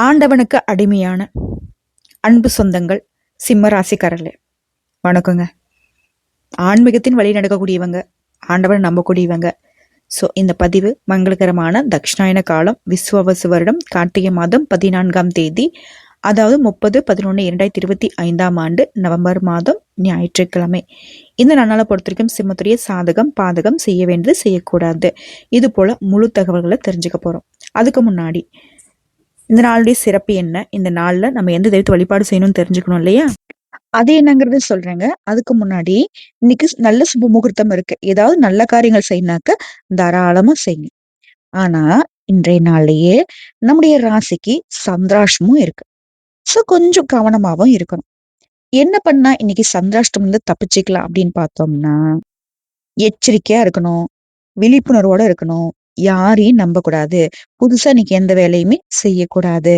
ஆண்டவனுக்கு அடிமையான அன்பு சொந்தங்கள் சிம்ம ராசிக்காரர்களே வணக்கங்க. ஆன்மீகத்தின் வழி நடக்கக்கூடியவங்க ஆண்டவனை நம்பக்கூடியவங்க. ஸோ இந்த பதிவு மங்களகரமான தக்ஷணாயன காலம் விஸ்வவசு வருடம் கார்த்திகை மாதம் பதினான்காம் தேதி அதாவது முப்பது பதினொன்று இரண்டாயிரத்தி இருபத்தி ஐந்தாம் ஆண்டு நவம்பர் மாதம் ஞாயிற்றுக்கிழமை. இந்த நன்னாளை பொறுத்த வரைக்கும் சிம்மத்துடைய சாதகம் பாதகம் செய்ய வேண்டியது செய்யக்கூடாது. இது போல முழு தகவல்களை தெரிஞ்சுக்க போகிறோம் அதுக்கு முன்னாடி இந்த நாளுடைய சிறப்பு என்ன? இந்த நாள்ல நம்ம எந்த தெய்வத்தை வழிபாடு செய்யணும்னு தெரிஞ்சுக்கணும் இல்லையா? அது என்னங்கிறது சொல்றேங்க. அதுக்கு முன்னாடி இன்னைக்கு நல்ல சுப முகூர்த்தம் இருக்கு. ஏதாவது நல்ல காரியங்கள் செய்யினாக்க தாராளமா செய்யுங்க. ஆனா இன்றைய நாள்லயே நம்முடைய ராசிக்கு சந்திராஷ்டமும் இருக்கு. சோ கொஞ்சம் கவனமாவும் இருக்கணும். என்ன பண்ணா இன்னைக்கு சந்திராஷ்டம் வந்து தப்பிச்சுக்கலாம் அப்படின்னு பார்த்தோம்னா எச்சரிக்கையா இருக்கணும். விழிப்புணர்வோட இருக்கணும். யாரையும் நம்பக்கூடாது. புதுசா இன்னைக்கு எந்த வேலையுமே செய்யக்கூடாது.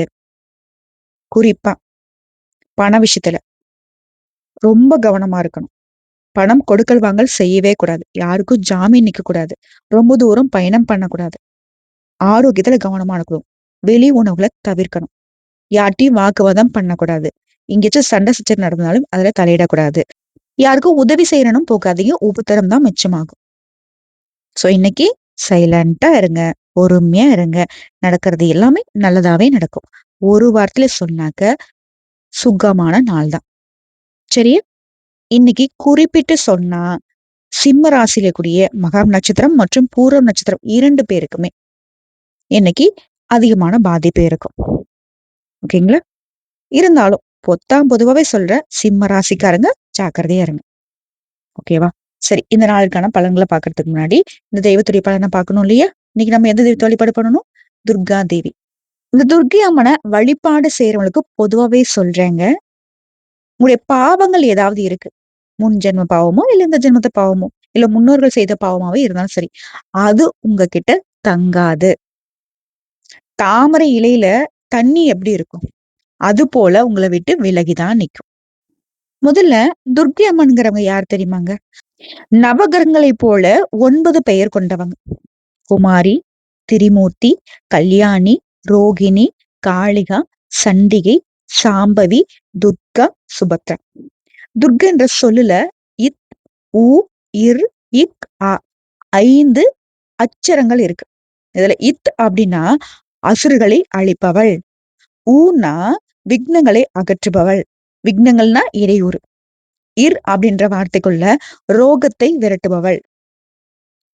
குறிப்பா பண விஷயத்துல ரொம்ப கவனமா இருக்கணும். பணம் கொடுக்கல் வாங்கல் செய்யவே கூடாது. யாருக்கும் ஜாமீன் நிக்க கூடாது. ரொம்ப தூரம் பயணம் பண்ணக்கூடாது. ஆரோக்கியத்துல கவனமா இருக்கணும். வெளி உணவுகளை தவிர்க்கணும். யார்ட்டையும் வாக்குவாதம் பண்ணக்கூடாது. எங்கேயாச்சும் சண்டை சச்சர் நடந்தாலும் அதுல தலையிடக்கூடாது. யாருக்கும் உதவி செய்யணும் போகாதீங்க. உபத்திரம் தான் மிச்சமாகும். சோ இன்னைக்கு சைலண்டா இருங்க பொறுமையா இருங்க. நடக்கிறது எல்லாமே நல்லதாவே நடக்கும். ஒரு வாரத்துல சொன்னாக்க சுகமான நாள் தான். சரியா? இன்னைக்கு குறிப்பிட்டு சொன்னா சிம்ம ராசியில கூடிய மகா நட்சத்திரம் மற்றும் பூர்வம் நட்சத்திரம் இரண்டு பேருக்குமே இன்னைக்கு அதிகமான பாதிப்பு இருக்கும். ஓகேங்களா? இருந்தாலும் பொத்தாம் பொதுவாகவே சொல்ற சிம்ம ராசிக்காரங்க ஜாக்கிரதையா இருங்க. ஓகேவா? சரி இந்த நாளுக்கான பலன்களை பாக்குறதுக்கு முன்னாடி இந்த தெய்வத்துடைய பலனை பார்க்கணும் இல்லையா? இன்னைக்கு நம்ம எந்த தெய்வத்தை வழிபாடு பண்ணணும் துர்கா தேவி. இந்த துர்கி அம்மனை வழிபாடு செய்யறவங்களுக்கு பொதுவாவே சொல்றேங்க உங்களுடைய பாவங்கள் ஏதாவது இருக்கு. முன் ஜென்ம பாவமோ இல்ல இந்த ஜென்மத்த பாவமோ இல்ல முன்னோர்கள் செய்த பாவமாவே இருந்தாலும் சரி அது உங்ககிட்ட தங்காது. தாமரை இலையில தண்ணி எப்படி இருக்கும்? அது போல உங்களை விட்டு விலகிதான் நிற்கும் முதல்ல துர்கி அம்மன்கிறவங்க யார் தெரியுமாங்க? நவகிரகங்களை போல ஒன்பது பெயர் கொண்டவங்க. குமாரி திரிமூர்த்தி கல்யாணி ரோகிணி காளிகா சண்டிகை சாம்பவி துர்கா சுபத்ரா. துர்கா என்ற சொல்லுல இத் உ இர் இக் ஆ ஐந்து அச்சரங்கள் இருக்கு. இதுல இத் அப்படின்னா அசுரர்களை அழிப்பவள். ஊனா விக்னங்களை அகற்றுபவள். விக்னங்கள்னா இடையூறு. இர் அப்படின்ற வார்த்தைக்குள்ள ரோகத்தை விரட்டுபவள்.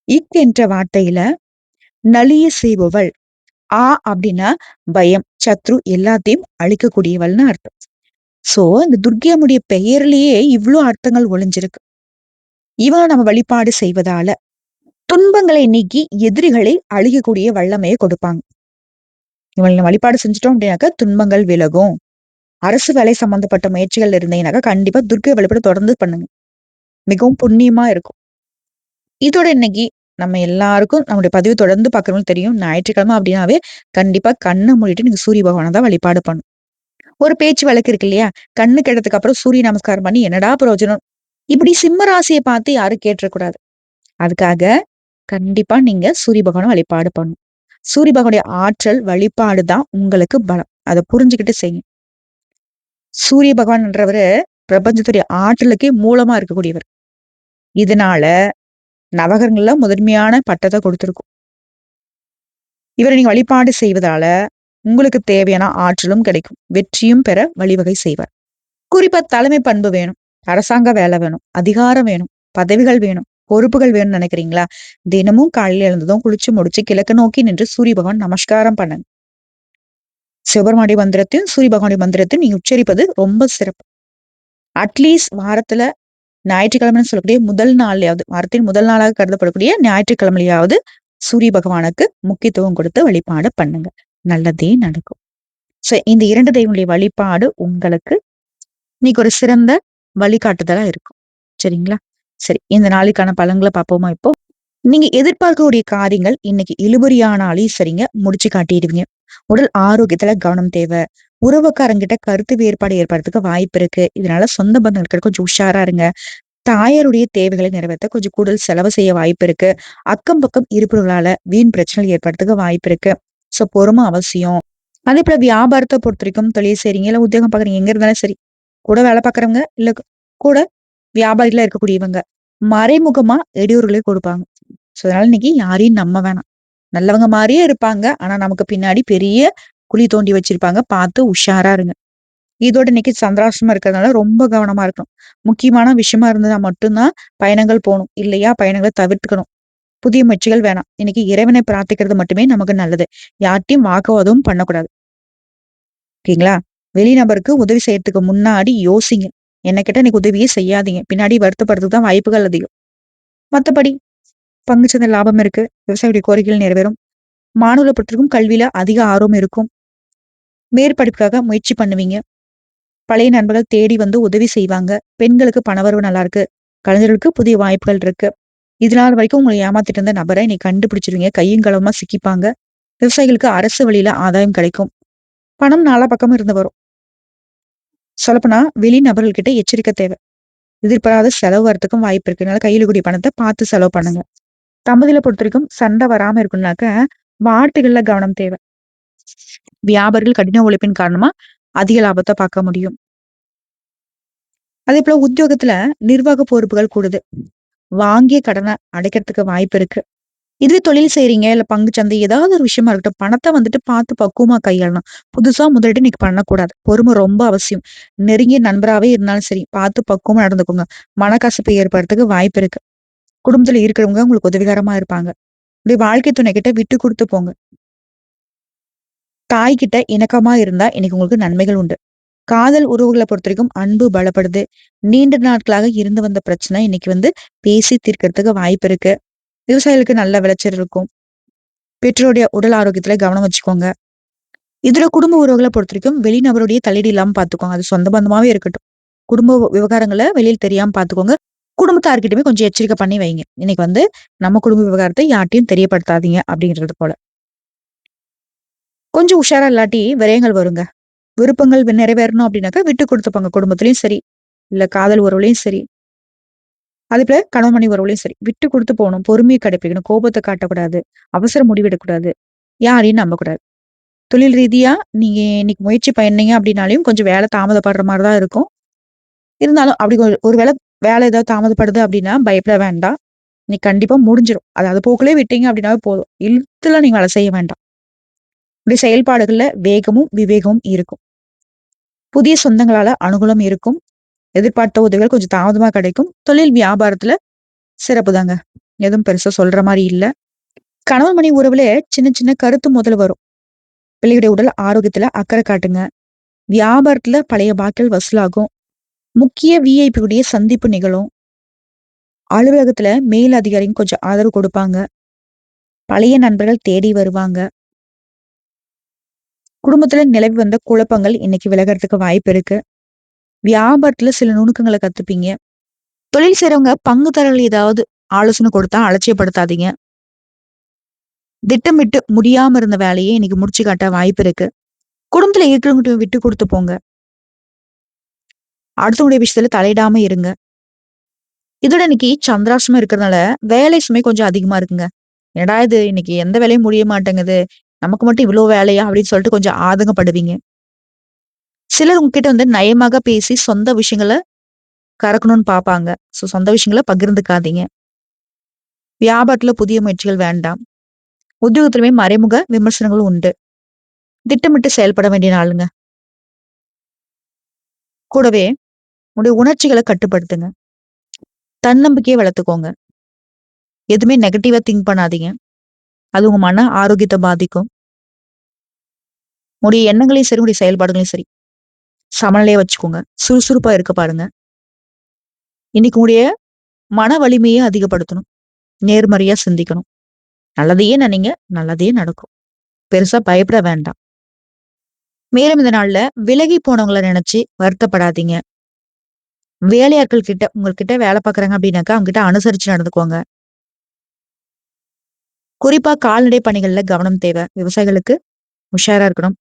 இக் என்ற வார்த்தையில நலிய செய்பவள். ஆ அப்படின்னா பயம் சத்ரு எல்லாத்தையும் அழிக்கக்கூடியவள்னு அர்த்தம். சோ இந்த துர்கியமுடைய பெயர்லயே இவ்வளவு அர்த்தங்கள் ஒளிஞ்சிருக்கு. இவன் நம்ம வழிபாடு செய்வதால துன்பங்களை நீக்கி எதிரிகளை அழிக்கக்கூடிய வல்லமையை கொடுப்பாங்க. இவங்களை வழிபாடு செஞ்சிட்டோம் அப்படின்னாக்கா துன்பங்கள் விலகும். அரசு வேலை சம்பந்தப்பட்ட முயற்சிகள் இருந்தீங்கன்னாக்கா கண்டிப்பா துர்க்கை வழிபாடு தொடர்ந்து பண்ணுங்க. மிகவும் புண்ணியமா இருக்கும். இதோட இன்னைக்கு நம்ம எல்லாருக்கும் நம்முடைய பதிவு தொடர்ந்து பார்க்கறவங்களுக்கு தெரியும் ஞாயிற்றுக்கிழமை அப்படின்னாவே கண்டிப்பா கண்ணை மூடிட்டு நீங்க சூரிய பகவானை தான் வழிபாடு பண்ணும் ஒரு பேச்சு வழக்கு இருக்கு இல்லையா? கண்ணு கெட்டதுக்கு அப்புறம் சூரிய நமஸ்காரம் பண்ணி என்னடா பிரயோஜனம்? இப்படி சிம்ம ராசியை பார்த்து யாரும் கேட்டுறக்கூடாது. அதுக்காக கண்டிப்பா நீங்க சூரிய பகவானை வழிபாடு பண்ணும் சூரிய பகவானுடைய ஆற்றல் வழிபாடு தான் உங்களுக்கு பலம். அதை புரிஞ்சுக்கிட்டு செய்யும் சூரிய பகவான்ன்றவர் பிரபஞ்சத்துடைய ஆற்றலுக்கே மூலமா இருக்கக்கூடியவர். இதனால நவகரங்கள்ல முதன்மையான பட்டத்தை கொடுத்திருக்கும். இவரை நீங்க வழிபாடு செய்வதால உங்களுக்கு தேவையான ஆற்றலும் கிடைக்கும். வெற்றியும் பெற வழிவகை செய்வார். குறிப்பா தலைமை பண்பு வேணும். அரசாங்க வேலை வேணும். அதிகாரம் வேணும். பதவிகள் வேணும். பொறுப்புகள் வேணும்னு நினைக்கிறீங்களா? தினமும் காலையில எழுந்ததும் குளிச்சு முடிச்சு கிழக்கு நோக்கி நின்று சூரிய பகவான் நமஸ்காரம் பண்ணுங்க. சிவபெருமானுடைய மந்திரத்தையும் சூரிய பகவானுடைய மந்திரத்தையும் நீங்க உச்சரிப்பது ரொம்ப சிறப்பு. அட்லீஸ்ட் வாரத்துல ஞாயிற்றுக்கிழமைன்னு சொல்லக்கூடிய முதல் நாள்லயாவது வாரத்தின் முதல் நாளாக கருதப்படக்கூடிய ஞாயிற்றுக்கிழமையாவது சூரிய பகவானுக்கு முக்கியத்துவம் கொடுத்து வழிபாடு பண்ணுங்க. நல்லதே நடக்கும். சோ இந்த இரண்டு தெய்வங்களுடைய வழிபாடு உங்களுக்கு இன்னைக்கு ஒரு சிறந்த வழிகாட்டுதலா இருக்கும். சரிங்களா? சரி இந்த நாளுக்கான பலன்களை பார்ப்போமா இப்போ? நீங்க எதிர்பார்க்கக்கூடிய காரியங்கள் இன்னைக்கு இழுபறியானாலையும் சரிங்க முடிச்சு காட்டிடுவீங்க. உடல் ஆரோக்கியத்துல கவனம் தேவை. உறவுக்காரங்கிட்ட கருத்து வேறுபாடு ஏற்படுறதுக்கு வாய்ப்பு இருக்கு. இதனால சொந்த பந்தங்களுக்கு கொஞ்சம் உஷாரா இருங்க. தாயாருடைய தேவைகளை நிறைவேற்ற கொஞ்சம் கூடுதல் செலவு செய்ய வாய்ப்பு இருக்கு. அக்கம் பக்கம் இருப்பவர்களால வீண் பிரச்சனைகள் ஏற்படுறதுக்கு வாய்ப்பு இருக்கு. சோ பொறுமை அவசியம். அதே போல வியாபாரத்தை பொறுத்த வரைக்கும் தொழில் செய்றீங்க இல்ல உத்தியோகம் பாக்குறீங்க எங்க இருந்தாலும் சரி கூட வேலை பாக்குறவங்க இல்ல கூட வியாபாரிகளா இருக்கக்கூடியவங்க மறைமுகமா இடையூறுகளை கொடுப்பாங்க. சோ அதனால இன்னைக்கு யாரையும் நம்ப வேணாம். நல்லவங்க மாதிரியே இருப்பாங்க. ஆனா நமக்கு பின்னாடி பெரிய குழி தோண்டி வச்சிருப்பாங்க. பார்த்து உஷாரா இருங்க. இதோட இன்னைக்கு சந்திராசிரமம் இருக்கிறதுனால ரொம்ப கவனமா இருக்கணும். முக்கியமான விஷயமா இருந்ததுன்னா மட்டும்தான் பயணங்கள் போகணும். இல்லையா? பயணங்களை தவிர்த்துக்கணும். புதிய முயற்சிகள் வேணாம். இன்னைக்கு இறைவனை பிரார்த்திக்கிறது மட்டுமே நமக்கு நல்லது. யார்ட்டையும் வாக்குவாதமும் பண்ணக்கூடாது. ஓகேங்களா? வெளிநபருக்கு உதவி செய்யறதுக்கு முன்னாடி யோசிங்க. என்ன கிட்ட இன்னைக்கு உதவியே செய்யாதீங்க. பின்னாடி வருத்தப்படுறதுக்கு தான் வாய்ப்புகள் அதிகம். மற்றபடி பங்குச்சந்தை லாபம் இருக்கு. விவசாயியுடைய கோரிக்கைகள் நிறைவேறும். மாணவர்களை பொறுத்திருக்கும் கல்வியில அதிக ஆர்வம் இருக்கும். மேற்படிப்புக்காக முயற்சி பண்ணுவீங்க. பழைய நண்பர்கள் தேடி வந்து உதவி செய்வாங்க. பெண்களுக்கு பணவரவு நல்லா இருக்கு. கலைஞர்களுக்கு புதிய வாய்ப்புகள் இருக்கு. இதனால் வரைக்கும் உங்களை ஏமாத்திட்டு இருந்த நபரை நீ கண்டுபிடிச்சிருவீங்க. கையும் களவுமா சிக்கிப்பாங்க. விவசாயிகளுக்கு அரசு வழியில ஆதாயம் கிடைக்கும். பணம் நாலா பக்கமும் இருந்து வரும். சொல்லப்போனா வெளி நபர்கள்கிட்ட எச்சரிக்கை தேவை. எதிர்பாராத செலவு வரத்துக்கும் வாய்ப்பு இருக்கு. அதனால கையில கூடிய பணத்தை பார்த்து செலவு பண்ணுங்க. தம்பதியில பொறுத்த வரைக்கும் சண்டை வராம இருக்கும்னாக்க வார்த்தைகள்ல கவனம் தேவை. வியாபாரிகள் கடின உழைப்பின் காரணமா அதிக லாபத்தை பார்க்க முடியும். அதே போல உத்தியோகத்துல நிர்வாக பொறுப்புகள் கூடுது. வாங்கிய கடனை அடைக்கிறதுக்கு வாய்ப்பு இருக்கு. இதுவே தொழில் செய்றீங்க இல்ல பங்கு சந்தை ஏதாவது ஒரு விஷயமா இருக்கட்டும் பணத்தை வந்துட்டு பார்த்து பக்குவமா கையாளணும். புதுசா முதலீடு இன்னைக்கு பண்ணக்கூடாது. பொறுமை ரொம்ப அவசியம். நெருங்கிய நண்பராவே இருந்தாலும் சரி பார்த்து பக்குவமா நடந்துக்கோங்க. மனக்கசப்பை ஏற்படுறதுக்கு வாய்ப்பு இருக்கு. குடும்பத்துல இருக்கிறவங்க உங்களுக்கு உதவிகரமா இருப்பாங்க. உங்களுடைய வாழ்க்கை துணை கிட்ட விட்டு கொடுத்து போங்க. தாய் கிட்ட இணக்கமா இருந்தா இன்னைக்கு உங்களுக்கு நன்மைகள் உண்டு. காதல் உறவுகளை பொறுத்த வரைக்கும் அன்பு பலப்படுது. நீண்ட நாட்களாக இருந்து வந்த பிரச்சனை இன்னைக்கு வந்து பேசி தீர்க்கறதுக்கு வாய்ப்பு இருக்கு. விவசாயிகளுக்கு நல்ல விளைச்சல் இருக்கும். பெற்றோருடைய உடல் ஆரோக்கியத்துல கவனம் வச்சுக்கோங்க. இதுல குடும்ப உறவுகளை பொறுத்த வரைக்கும் வெளிநபருடைய தலையீடு இல்லாம பாத்துக்கோங்க. அது சொந்த பந்தமாவே இருக்கட்டும். குடும்ப விவகாரங்களை வெளியில் தெரியாம பாத்துக்கோங்க. குடும்பத்தார்கிட்டயுமே கொஞ்சம் எச்சரிக்கை பண்ணி வைங்க. இன்னைக்கு வந்து நம்ம குடும்ப விவகாரத்தை யார்ட்டையும் தெரியப்படுத்தாதீங்க அப்படிங்கிறது போல. கொஞ்சம் உஷாரா இல்லாட்டி விரயங்கள் வருங்க. விருப்பங்கள் நிறைவேறணும் அப்படின்னாக்கா விட்டு கொடுத்துப்பாங்க குடும்பத்துலயும் சரி இல்ல காதல் உறவுலையும் சரி. அதே போல கணவன் மணி உறவுலையும் சரி. விட்டு கொடுத்து போகணும் பொறுமையை கடைப்பிடிக்கணும் கோபத்தை காட்டக்கூடாது அவசர முடிவெடுக்கக்கூடாது யாரையும் நம்பக்கூடாது. தொழில் ரீதியா நீங்க இன்னைக்கு முயற்சி பண்ணீங்க அப்படின்னாலையும் கொஞ்சம் வேலை தாமதப்படுற மாதிரி தான் இருக்கும். இருந்தாலும் அப்படி ஒரு வேலை வேலை ஏதாவது தாமதப்படுது அப்படின்னா பயப்பட வேண்டாம். நீ கண்டிப்பாக முடிஞ்சிடும் அது அது போக்குலயே விட்டீங்க அப்படின்னாவே போதும். இழுத்துல நீங்கள் வேலை செய்ய வேண்டாம். இப்படி செயல்பாடுகளில் வேகமும் விவேகமும் இருக்கும். புதிய சொந்தங்களால் அனுகூலம் இருக்கும். எதிர்பார்த்த உதவிகள் கொஞ்சம் தாமதமாக கிடைக்கும். தொழில் வியாபாரத்தில் சிறப்பு தாங்க எதுவும் பெருசாக சொல்கிற மாதிரி இல்லை. கணவன் மணி உறவுல சின்ன சின்ன கருத்து முதல் வரும். பிள்ளையுடைய உடல் ஆரோக்கியத்தில் அக்கறை காட்டுங்க. வியாபாரத்தில் பழைய பாக்கில் வசூலாகும். முக்கிய விஐபியுடைய சந்திப்பு நிகழும். அலுவலகத்துல மேல் அதிகாரியும் கொஞ்சம் ஆதரவு கொடுப்பாங்க. பழைய நண்பர்கள் தேடி வருவாங்க. குடும்பத்துல நிலவி வந்த குழப்பங்கள் இன்னைக்கு விலகிறதுக்கு வாய்ப்பு இருக்கு. வியாபாரத்துல சில நுணுக்கங்களை கத்துப்பீங்க. தொழில் செய்றவங்க பங்குதாரர்கள் ஏதாவது ஆலோசனை கொடுத்தா அலட்சியப்படுத்தாதீங்க. திட்டமிட்டு முடியாம இருந்த வேலையை இன்னைக்கு முடிச்சு காட்ட வாய்ப்பு இருக்கு. குடும்பத்துல இருக்கிறவங்க விட்டு கொடுத்து போங்க. அடுத்தவங்களுடைய விஷயத்துல தலையிடாம இருங்க. இதோட இன்னைக்கு சந்திராசமம் இருக்கிறதுனால வேலை சுமை கொஞ்சம் அதிகமா இருக்குங்க. என்னடா இது? இன்னைக்கு எந்த வேலையும் முடிய மாட்டேங்குது. நமக்கு மட்டும் இவ்வளவு வேலையா? அப்படின்னு சொல்லிட்டு கொஞ்சம் ஆதங்கப்படுவீங்க. சிலர் உங்ககிட்ட வந்து நயமாக பேசி சொந்த விஷயங்களை கறக்கணும்னு பார்ப்பாங்க. ஸோ சொந்த விஷயங்களை பகிர்ந்துக்காதீங்க. வியாபாரத்துல புதிய முயற்சிகள் வேண்டாம். உத்தியோகத்திலுமே மறைமுக விமர்சனங்களும் உண்டு. திட்டமிட்டு செயல்பட வேண்டிய நாளுங்க. கூடவே உங்களுடைய உணர்ச்சிகளை கட்டுப்படுத்துங்க. தன்னம்பிக்கையை வளர்த்துக்கோங்க. எதுவுமே நெகட்டிவா திங்க் பண்ணாதீங்க. அது உங்க மன ஆரோக்கியத்தை பாதிக்கும். உடைய எண்ணங்களையும் சரி உடைய செயல்பாடுகளையும் சரி சமநிலையை வச்சுக்கோங்க. சுறுசுறுப்பா இருக்க பாருங்க. இன்னைக்கு உடைய மன வலிமையை அதிகப்படுத்தணும். நேர்மறையா சிந்திக்கணும். நல்லதையே நினைங்க. நல்லதையே நடக்கும். பெருசா பயப்பட வேண்டாம். மேலும் இந்த நாள்ல விலகி போனவங்களை நினைச்சு வருத்தப்படாதீங்க. வேலையாட்கள் கிட்ட உங்ககிட்ட வேலை பார்க்கறாங்க அப்படின்னாக்கா அவங்க கிட்ட அனுசரிச்சு நடந்துக்கோங்க குறிப்பா கால்நடை பணிகள்ல கவனம் தேவை. விவசாயிகளுக்கு உஷாரா இருக்கணும்.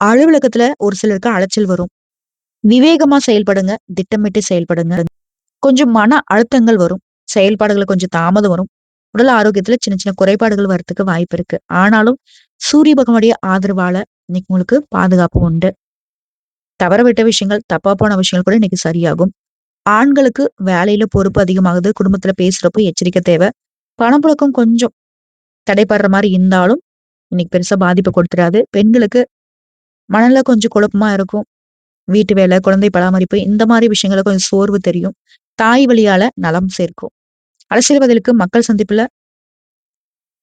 அலுவலகத்துல ஒரு சிலருக்கு அலைச்சல் வரும். விவேகமா செயல்படுங்க திட்டமிட்டு செயல்படுங்க. கொஞ்சம் மன அழுத்தங்கள் வரும். செயல்பாடுகளை கொஞ்சம் தாமதம் வரும். உடல் ஆரோக்கியத்துல சின்ன சின்ன குறைபாடுகள் வரத்துக்கு வாய்ப்பு இருக்கு. ஆனாலும் சூரிய பகவானுடைய ஆதரவால இன்னைக்கு உங்களுக்கு பாதுகாப்பு உண்டு. தவற விட்ட விஷயங்கள் தப்பா போன விஷயங்கள் கூட இன்னைக்கு சரியாகும். ஆண்களுக்கு வேலையில பொறுப்பு அதிகமாகுது குடும்பத்துல பேசுறப்போ எச்சரிக்கை தேவை. பணப்புழக்கம் கொஞ்சம் தடைப்படுற மாதிரி இருந்தாலும் இன்னைக்கு பெருசா பாதிப்பு கொடுத்துடாது. பெண்களுக்கு மனநில கொஞ்சம் குழப்பமா இருக்கும். வீட்டு வேலை குழந்தை பராமரிப்பு இந்த மாதிரி விஷயங்கள கொஞ்சம் சோர்வு தெரியும். தாய் வழியால நலம் சேர்க்கும். அரசியல்வாதிகளுக்கு மக்கள் சந்திப்புல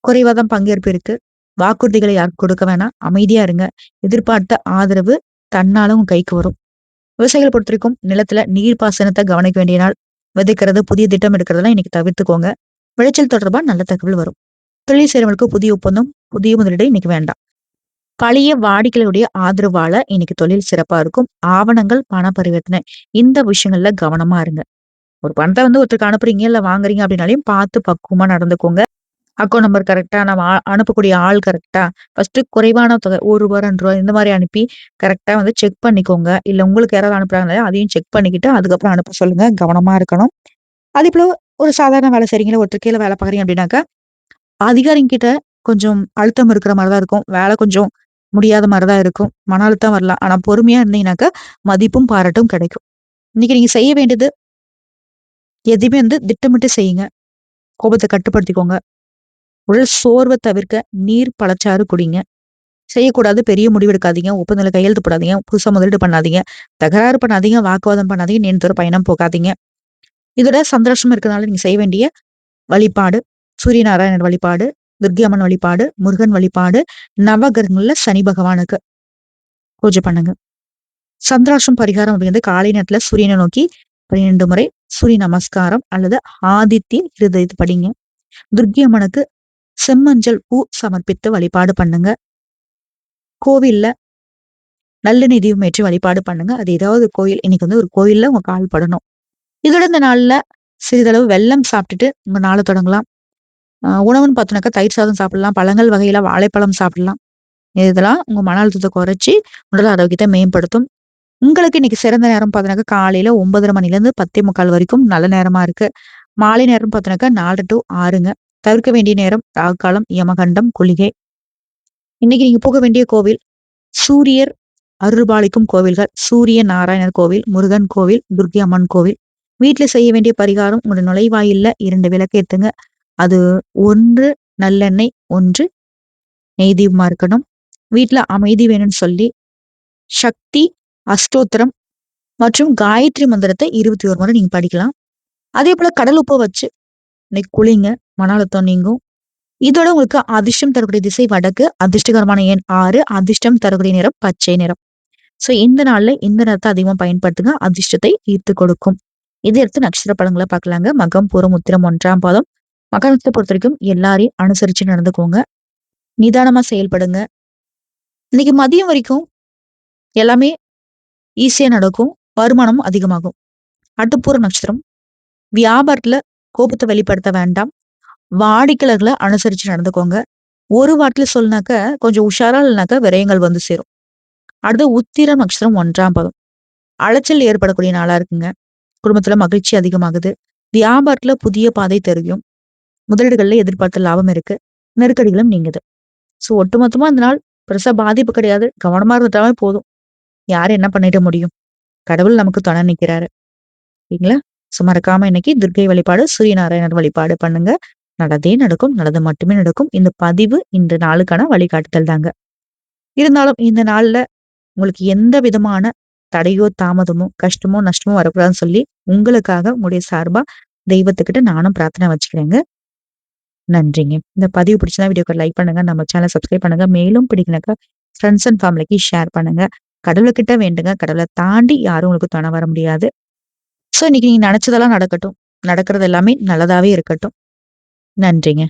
குறைவாதான் பங்கேற்பு இருக்கு. வாக்குறுதிகளை யாருக்கு கொடுக்க வேணாம். அமைதியா இருங்க. எதிர்பார்த்த ஆதரவு தன்னாலும் கைக்கு வரும். விவசாயிகளை பொறுத்த வரைக்கும் நிலத்துல நீர் பாசனத்தை கவனிக்க வேண்டிய நாள். விதைக்கிறது புதிய திட்டம் எடுக்கிறதெல்லாம் இன்னைக்கு தவிர்த்துக்கோங்க. விளைச்சல் தொடர்பா நல்ல தகவல் வரும். தொழில் செய்றவங்களுக்கு புதிய ஒப்பந்தம் புதிய முதலீடு இன்னைக்கு வேண்டாம். பழைய வாடிக்கைகளுடைய ஆதரவால இன்னைக்கு தொழில் சிறப்பா இருக்கும். ஆவணங்கள் பண பரிவர்த்தனை இந்த விஷயங்கள்ல கவனமா இருங்க. ஒரு பணத்தை வந்து ஒருத்தருக்கு அனுப்புறீங்க இல்ல வாங்குறீங்க அப்படின்னாலையும் பார்த்து பக்குவமா நடந்துக்கோங்க. அக்கௌண்ட் நம்பர் கரெக்டா நம்ம அனுப்பக்கூடிய ஆள் கரெக்டா ஃபர்ஸ்ட் குறைவான தொகை ஒரு ரூபா ரெண்டு ரூபா இந்த மாதிரி அனுப்பி கரெக்டா வந்து செக் பண்ணிக்கோங்க. இல்ல உங்களுக்கு யாராவது அனுப்புறாங்க அதையும் செக் பண்ணிக்கிட்டு அதுக்கப்புறம் அனுப்ப சொல்லுங்க. கவனமா இருக்கணும். அதே போல ஒரு சாதாரண வேலை செய்றீங்களா ஒருத்தர் கீழே வேலை பார்க்குறீங்க அப்படின்னாக்கா அதிகாரிங்க கிட்ட கொஞ்சம் அழுத்தம் இருக்கிற மாதிரிதான் இருக்கும். வேலை கொஞ்சம் முடியாத மாதிரிதான் இருக்கும். மன அழுத்தம் வரலாம். ஆனா பொறுமையா இருந்தீங்கன்னாக்கா மதிப்பும் பாராட்டும் கிடைக்கும். இன்னைக்கு நீங்க செய்ய வேண்டியது எதுவுமே வந்து திட்டமிட்டு செய்யுங்க. கோபத்தை கட்டுப்படுத்திக்கோங்க. உடல் சோர்வை தவிர்க்க நீர் பழச்சாறு குடிங்க. செய்யக்கூடாது பெரிய முடிவு எடுக்காதீங்க. ஒப்பந்தங்களை கையெழுத்து போடாதீங்க. புதுசாக முதலீடு பண்ணாதீங்க. தகராறு பண்ணாதீங்க வாக்குவாதம் பண்ணாதீங்க நீண்ட தூர பயணம் போகாதீங்க. இதோட சந்தோஷம் இருக்கிறதுனால நீங்க செய்ய வேண்டிய வழிபாடு சூரிய நாராயணன் வழிபாடு துர்கி அம்மன் வழிபாடு முருகன் வழிபாடு நவகிரகங்கள்ல சனி பகவானுக்கு பூஜை பண்ணுங்க. சந்திராஷம் பரிகாரம் அப்படிங்கிறது காலை நேரத்துல சூரியனை நோக்கி பன்னிரெண்டு முறை சூரிய நமஸ்காரம் அல்லது ஆதித்ய ஹிருதயத்தை படிங்க. துர்கி அம்மனுக்கு செம்மஞ்சள் பூ சமர்ப்பித்து வழிபாடு பண்ணுங்க. கோவில்ல நல்லெண்ணெய் தீபம் ஏற்றி வழிபாடு பண்ணுங்க. அது ஏதாவது கோயில் இன்னைக்கு வந்து ஒரு கோயில்ல உங்க கால் படணும். இதோட இந்த நாள்ல சிறிதளவு வெள்ளம் சாப்பிட்டுட்டு உங்க நாளை தொடங்கலாம். உணவுன்னு பார்த்தோம்னாக்கா தயிர் சாதம் சாப்பிடலாம். பழங்கள் வகையில வாழைப்பழம் சாப்பிடலாம். இதெல்லாம் உங்க மன அழுத்தத்தை குறைச்சி உடல் ஆரோக்கியத்தை மேம்படுத்தும். உங்களுக்கு இன்னைக்கு சிறந்த நேரம் பார்த்தோன்னாக்கா காலையில ஒன்பதரை மணிலேருந்து பத்தே முக்கால் வரைக்கும் நல்ல நேரமா இருக்கு. மாலை நேரம் பார்த்தோன்னாக்கா நாலு டு ஆறுங்க. தவிர்க்க வேண்டிய நேரம் ராகுகாலம் யமகண்டம் குளிகை. இன்னைக்கு நீங்க போக வேண்டிய கோவில் சூரியர் அருள்பாலிக்கும் கோவில்கள் சூரிய நாராயணர் கோவில் முருகன் கோவில் துர்கி அம்மன் கோவில். வீட்டுல செய்ய வேண்டிய பரிகாரம் உங்களோட நுழைவாயில்ல இரண்டு விளக்கேத்துங்க அது ஒன்று நல்லெண்ணெய் ஒன்று நெய் தீபமா இருக்கணும். வீட்டுல அமைதி வேணும்னு சொல்லி சக்தி அஷ்டோத்திரம் மற்றும் காயத்ரி மந்திரத்தை இருபத்தி ஒரு முறை நீங்க படிக்கலாம். அதே போல கடல் உப்பை வச்சு இன்னைக்கு குளிங்க மன அழுத்தம் நீங்கும். இதோட உங்களுக்கு அதிர்ஷ்டம் தரக்கூடிய திசை வடக்கு அதிர்ஷ்டகரமான எண் ஆறு அதிர்ஷ்டம் தரக்கூடிய நிறம் பச்சை நிறம். சோ இந்த நாள்ல இந்த நிறத்தை அதிகமா பயன்படுத்துங்க அதிர்ஷ்டத்தை ஈர்த்து கொடுக்கும். இதை எடுத்து நட்சத்திர படங்களை பார்க்கலாங்க. மகம் பூரம் உத்திரம் ஒன்றாம் பாதம். மகரத்தை பொறுத்த வரைக்கும் எல்லாரையும் அனுசரிச்சு நடந்துக்கோங்க. நிதானமா செயல்படுங்க. இன்னைக்கு மதியம் வரைக்கும் எல்லாமே ஈஸியா நடக்கும். வருமானமும் அதிகமாகும். அடுப்புற நட்சத்திரம். வியாபாரத்துல கோபத்தை வெளிப்படுத்த வேண்டாம். வாடிக்கையாளர்களை அனுசரிச்சு நடந்துக்கோங்க. ஒரு வாட்டில சொல்லினாக்க கொஞ்சம் உஷாரா இல்லைனாக்கா விரயங்கள் வந்து சேரும். அடுத்து உத்திர நட்சத்திரம் ஒன்றாம் பதம். அலைச்சல் ஏற்படக்கூடிய நாளா இருக்குங்க. குடும்பத்துல மகிழ்ச்சி அதிகமாகுது. வியாபாரத்துல புதிய பாதை தெரியும். முதலீடுகள்ல எதிர்பார்த்த லாபம் இருக்கு. நெருக்கடிகளும் நீங்குது. சோ ஒட்டுமொத்தமா அந்த நாள் பெருசா பாதிப்பு கிடையாது. கவனமா இருந்துட்டாவே போதும். யார் என்ன பண்ணிட முடியும்? கடவுள் நமக்கு துணை நிக்கிறாரு. சரிங்களா ஸோ மறக்காம இன்னைக்கு துர்கை வழிபாடு சூரியநாராயணர் வழிபாடு பண்ணுங்க. நடந்தே நடக்கும் நல்லது மட்டுமே நடக்கும். இந்த பதிவு இந்த நாளுக்கான வழிகாட்டுதல் தாங்க இருந்தாலும் இந்த நாள்ல உங்களுக்கு எந்த விதமான தடையோ தாமதமோ கஷ்டமோ நஷ்டமோ வரக்கூடாதுன்னு சொல்லி உங்களுக்காக உங்களுடைய சார்பா தெய்வத்துக்கிட்ட நானும் பிரார்த்தனை வச்சுக்கிறேங்க. நன்றிங்க. இந்த பதிவு பிடிச்சதா வீடியோக்கு லைக் பண்ணுங்க. நம்ம சேனல் சப்ஸ்கிரைப் பண்ணுங்க. மேலும் பிடிக்கலக்கா ஃப்ரெண்ட்ஸ் அண்ட் ஃபேமிலிக்கு ஷேர் பண்ணுங்க. கடவுள்கிட்ட வேண்டுங்க. கடவுளை தாண்டி யாரும் உங்களுக்கு துணை வர முடியாது. ஸோ இன்னைக்கு நீங்கள் நினச்சதெல்லாம் நடக்கட்டும். நடக்கிறது எல்லாமே நல்லதாகவே இருக்கட்டும். நன்றிங்க.